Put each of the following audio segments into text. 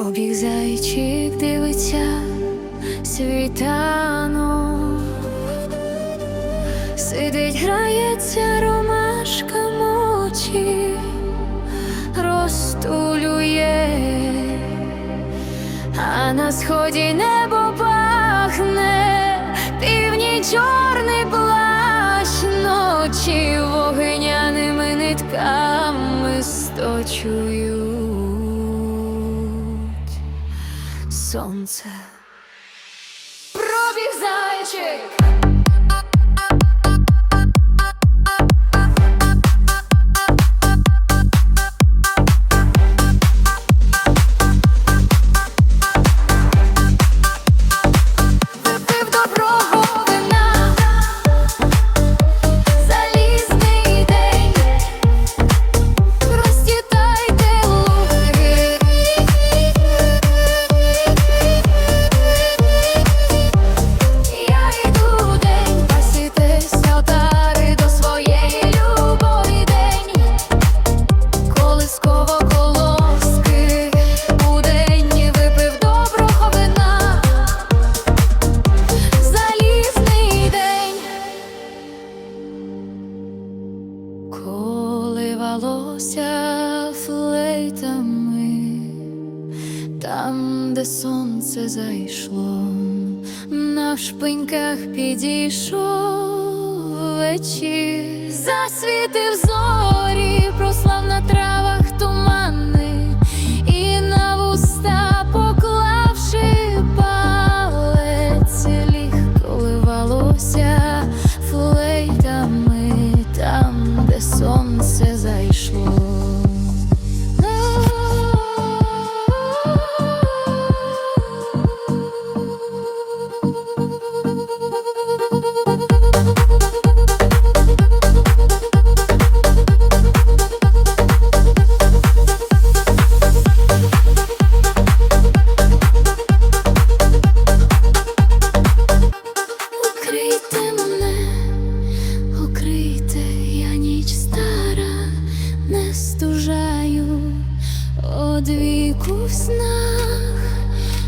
Пробіг зайчик дивиться світанок Сидить, грається ромашка мочі, розтулює, а на сході небо пахне, півні чорний плащ. Ночі вогняними нитками сточують сонце. Пробіг зайчик. Там, де сонце зайшло, на шпиньках підійшов вечір, засвітив зорі, не стужаю одвіку в снах,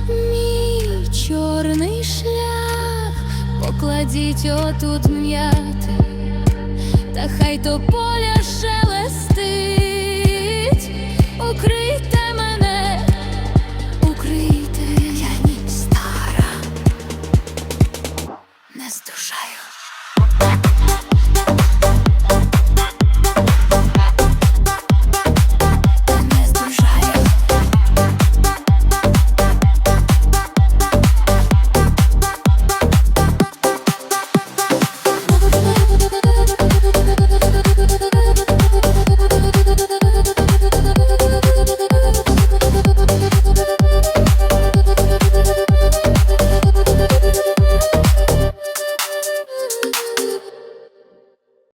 мій чорний шлях, покладіть отут м'яти, та хай то поля